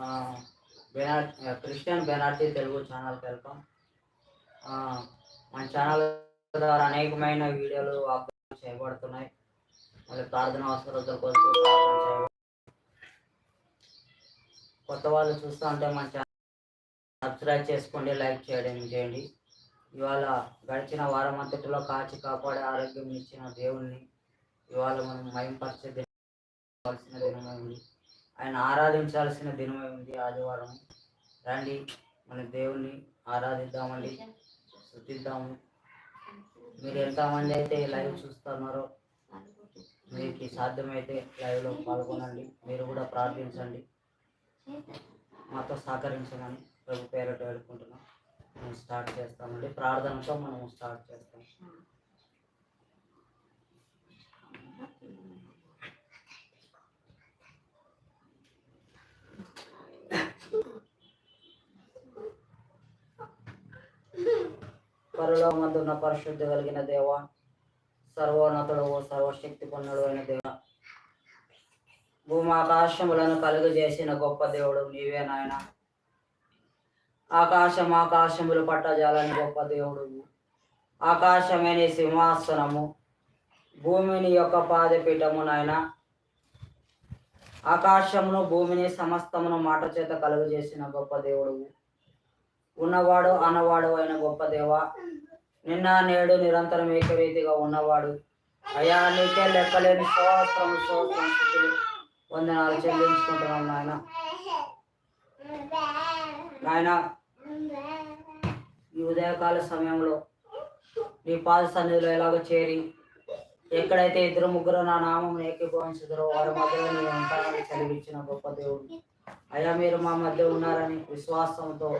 బెనార్ Christian బెనార్టీ Telugu ఛానల్కి welcome. ఆ, మన ఛానల్ ద్వారా అనేకమైన వీడియోలు అప్లోడ్ చేయబడుతున్నాయి. మళ్ళీ ప్రార్థన అవసరాలతో కోసం కొత్త వాళ్ళు చూస్తూ ఉంటే మన ఛానల్ సబ్స్క్రైబ్ చేసుకోండి లైక్ చేయడం చేయండి. ఇవాళ గడిచిన వారం అంతటిలో కాచి కాపాడే ఆరోగ్యం ఇచ్చిన దేవుణ్ణి ఇవాళ మనం మయంపరిచే దినవలసిన దినమై ఉంది ఆయన ఆరాధించాల్సిన దినమై ఉంది ఆదివారం. రండి మన దేవుణ్ణి ఆరాధిద్దామండి శుద్ధిద్దాము మీరు ఎంతమంది అయితే లైవ్ చూస్తున్నారో మీకు సాధ్యమైతే లైవ్లో పాల్గొనండి. మీరు కూడా ప్రార్థించండి. మాతో సహకరించమని ప్రభు పేరట వేడుకుంటున్నాం. మనం స్టార్ట్ చేస్తామండి. ప్రార్థనతో మనం స్టార్ట్ చేస్తాం. పరలోకమందున్న పరిశుద్ధి కలిగిన దేవ సర్వోన్నతుడు సర్వశక్తి పొన్నుడు అయిన దేవ. భూమాకాశములను కలుగజేసిన కలుగు చేసిన గొప్ప దేవుడు నీవే నాయన. ఆకాశం ఆకాశములు పట్టజాలని గొప్ప దేవుడు. ఆకాశమే నీ సింహాసనము. భూమిని యొక్క పాదపీఠము నాయన. ఆకాశమును భూమిని సమస్తమును మాట చేత కలుగు చేసిన గొప్ప దేవుడు. ఉన్నవాడు అనవాడు అయిన గొప్ప దేవ నిన్న నేడు నిరంతరం ఏకరీతిగా ఉన్నవాడు. అయా నీకే లెక్కలేని సోత్రం సోత్రం స్థితులు. వందనాలు చెల్లించుకుంటున్నాం నాయన. నాయన ఈ ఉదయకాల సమయంలో నీ పాద సన్నిధిలో ఎలాగో చేరి ఎక్కడైతే ఇద్దరు ముగ్గురు నా నామం ఏకీభవించుదరో వారి మధ్యలో నేను ఉంటానని చదివించిన గొప్ప దేవుడు. అయ్యా మీరు మా మధ్య ఉన్నారని విశ్వాసంతో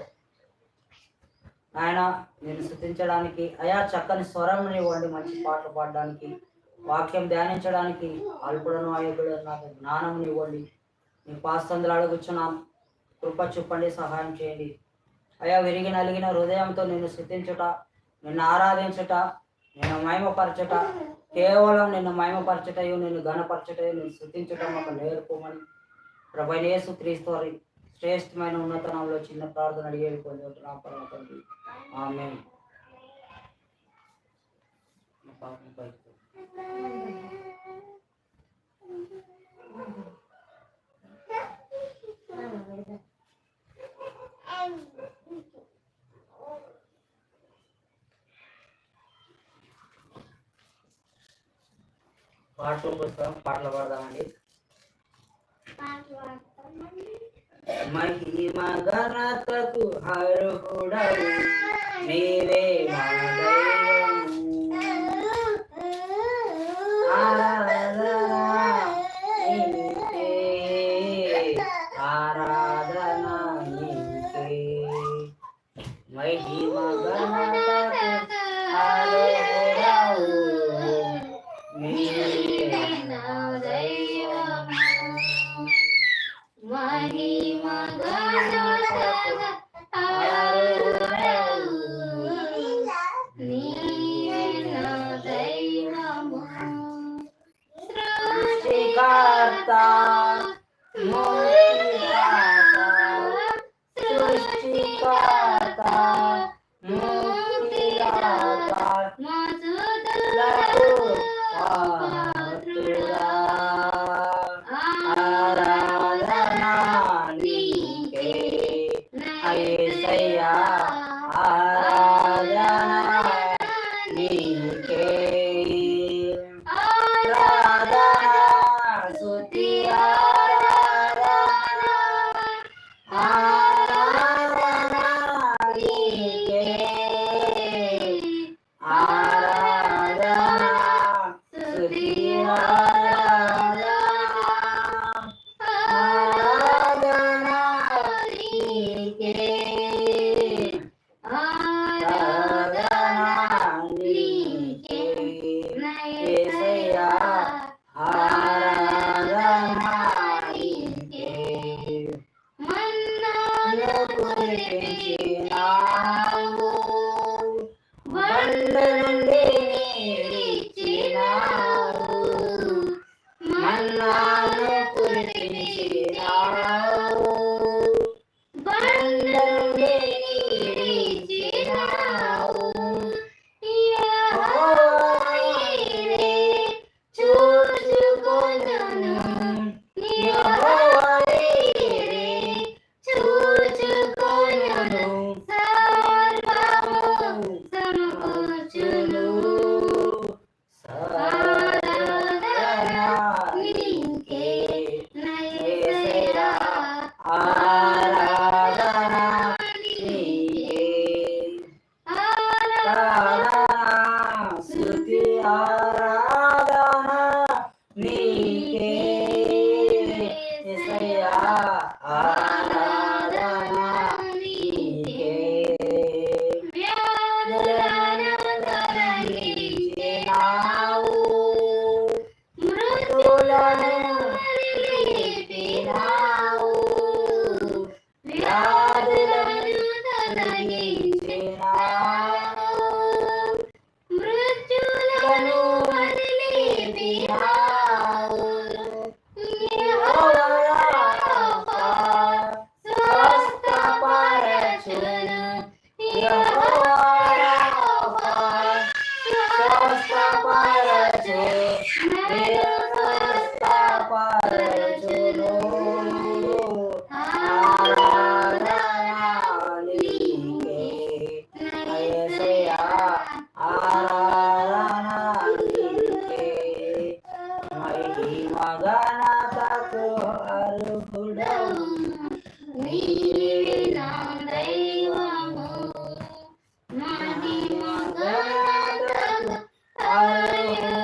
ఆయన నేను స్థుతించడానికి అయా చక్కని స్వరం ఇవ్వండి మంచి పాటలు పాడడానికి వాక్యం ధ్యానించడానికి అల్పుడను అయోగుడు నాకు జ్ఞానం ఇవ్వండి. నీ పాస్తందులు అడుగుచున్నాను కృప చూపండి సహాయం చేయండి. అయా విరిగి నలిగిన హృదయంతో నేను స్థుతించుట నిన్ను ఆరాధించుట నిన్ను మహిమపరచుట కేవలం నిన్ను మహిమపరచుటయు నిన్ను ఘనపరచుటయు నేను స్థుతించుట మాకు నేర్పుమని ప్రభనేసు క్రీస్తు శ్రేష్టమైన ఉన్నతనంలో చిన్న ప్రార్థన అడిగేవి పొందుతున్నాం పరమ తండ్రి ఆమె పాటలు పుస్తకం పాటలు పాడదామండి మహిమ ఘనతకు హరుడవు నీవే మా దైవము. ఆరాధన నీకే, ఆరాధన నీకే. మహిమ ఘనతకు హరుడవు నీవే మా Bye. Bye.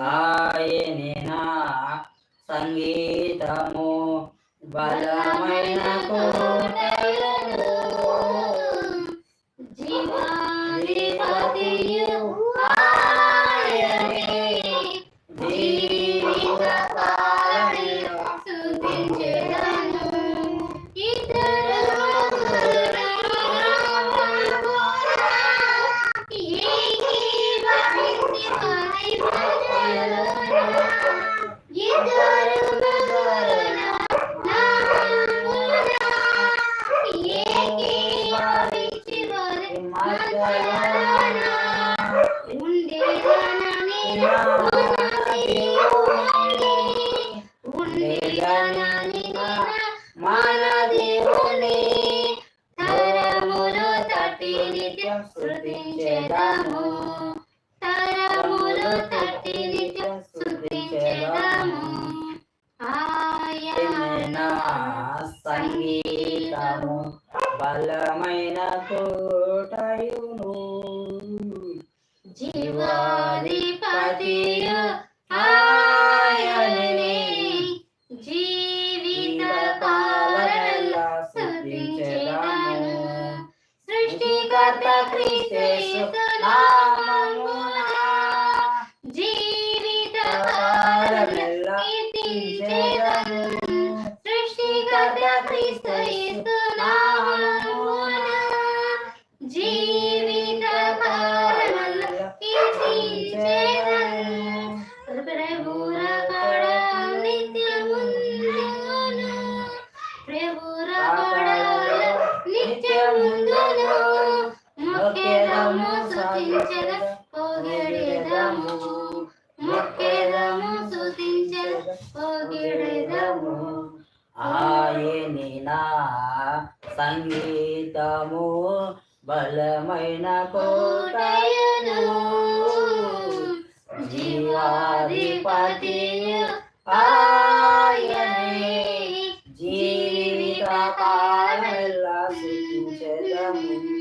ఆయన సంగీతము బలమైన స్థుతించెదము మొక్కెదము స్థుతించె సంగీతము బలమైన కోటయను. జీవాధిపతి ఆయనే జీవిత కాలమెల్లా స్థుతించెదము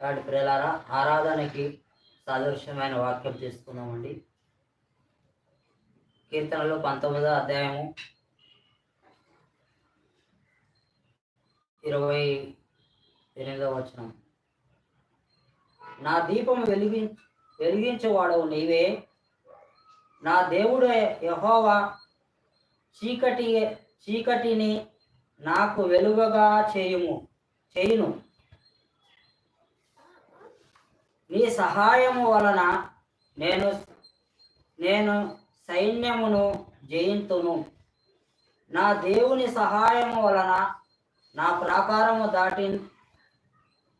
అని ప్రియులారా ఆరాధనకి సాదృశ్యమైన వాక్యం తీసుకున్నామండి కీర్తనలో పంతొమ్మిదో అధ్యాయము ఇరవై ఎనిమిదో వచనం. నా దీపం వెలిగి వెలిగించేవాడవు నీవే. నా దేవుడు యహోవా చీకటి చీకటిని నాకు వెలుగగా చేయుము చేయును. నీ సహాయము వలన నేను నేను సైన్యమును జయింతును. నా దేవుని సహాయము వలన నా ప్రాకారము దాటి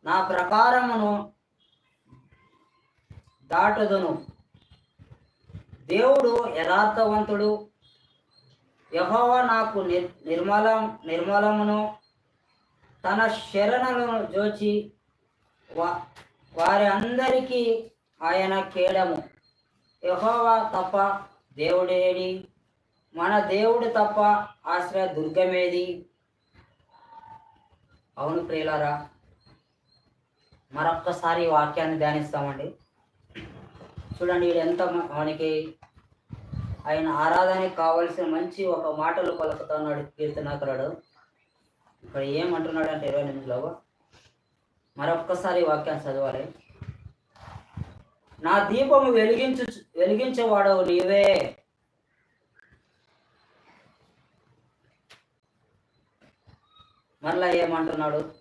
నా ప్రకారమును దాటుదును. దేవుడు యథార్థవంతుడు. యహోవ నాకు నిర్ నిర్మలం నిర్మలమును తన శరణలను జోచి వా వారి అందరికీ ఆయన కేడము. యహోవ తప్ప దేవుడేడి? మన దేవుడు తప్ప ఆశ్రయ దుర్గమేది? అవును ప్రియులారా మరొక్కసారి వాక్యాన్ని ధ్యానిస్తామండి. చూడండి వీడు ఎంత మనకి ఆయన ఆరాధనకి కావలసిన మంచి ఒక మాటలు పలుకుతున్నాడు కీర్తనాకరుడు. ఇక్కడ ఏమంటున్నాడు అంటే ఇరవై ఎనిమిదిలో మరొక్కసారి వాక్యాన్ని చదవాలి. నా దీపము వెలిగించు వెలిగించేవాడవు నీవే. మరలా ఏమంటున్నాడు?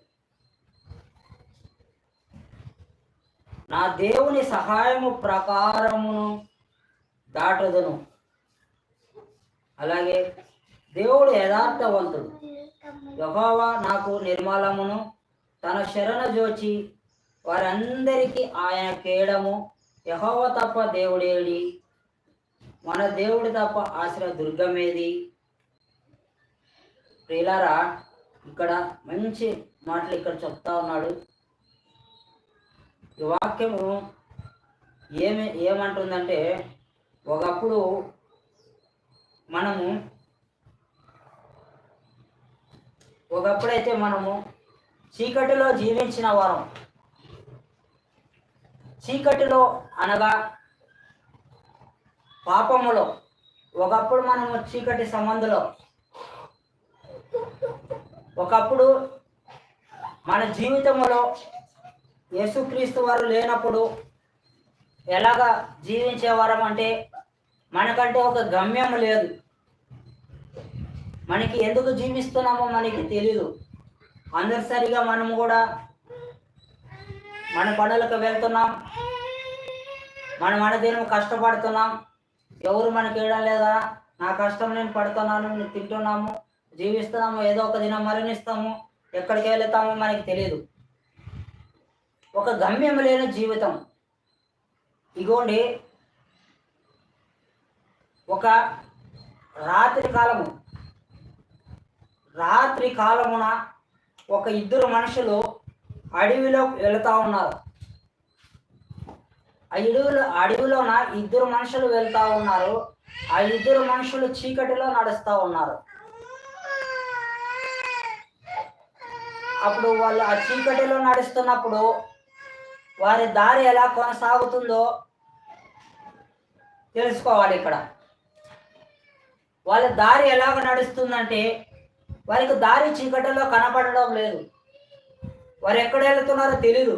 నా దేవుని సహాయము ప్రకారమును దాటదును. అలాగే దేవుడు యథార్థవంతుడు. యహోవా నాకు నిర్మలమును తన శరణ జోచి వారందరికీ ఆయన కేడము యహోవ తప్ప దేవుడేడి మన దేవుడి తప్ప ఆశ్రయ దుర్గమేది ప్రియులారా ఇక్కడ మంచి మాటలు ఇక్కడ చెప్తా ఉన్నాడు. ఈ వాక్యము ఏమి ఏమంటుందంటే ఒకప్పుడు మనము ఒకప్పుడైతే మనము చీకటిలో జీవించిన వారం. చీకటిలో అనగా పాపములో. ఒకప్పుడు మనము చీకటి సంబంధంలో. ఒకప్పుడు మన జీవితంలో యేసుక్రీస్తు వారు లేనప్పుడు ఎలాగా జీవించేవారం అంటే మనకంటే ఒక గమ్యం లేదు. మనకి ఎందుకు జీవిస్తున్నామో మనకి తెలియదు అందరిసరిగా మనం కూడా మన పనులకు వెళ్తున్నాం. మన మన దినం కష్టపడుతున్నాం. ఎవరు మనకి వేయడం లేదా? నా కష్టం నేను పడుతున్నాను నేను తింటున్నాము జీవిస్తున్నాము ఏదో ఒక దినం మరణిస్తాము ఎక్కడికి వెళ్తామో మనకి తెలియదు ఒక గమ్యం లేని జీవితం. ఇగోండి ఒక రాత్రి కాలము. రాత్రి కాలమున ఒక ఇద్దరు మనుషులు అడవిలో వెళుతూ ఉన్నారు. ఆ అడవిలో అడవిలోన ఇద్దరు మనుషులు వెళ్తా ఉన్నారు. ఆ ఇద్దరు మనుషులు చీకటిలో నడుస్తూ ఉన్నారు. అప్పుడు వాళ్ళు ఆ చీకటిలో నడుస్తున్నప్పుడు వారి దారి ఎలా కొనసాగుతుందో తెలుసుకోవాలి ఇక్కడ. వాళ్ళ దారి ఎలాగ నడుస్తుందంటే వారికి దారి చీకటిలో కనపడడం లేదు. వారు ఎక్కడ వెళ్తున్నారో తెలియదు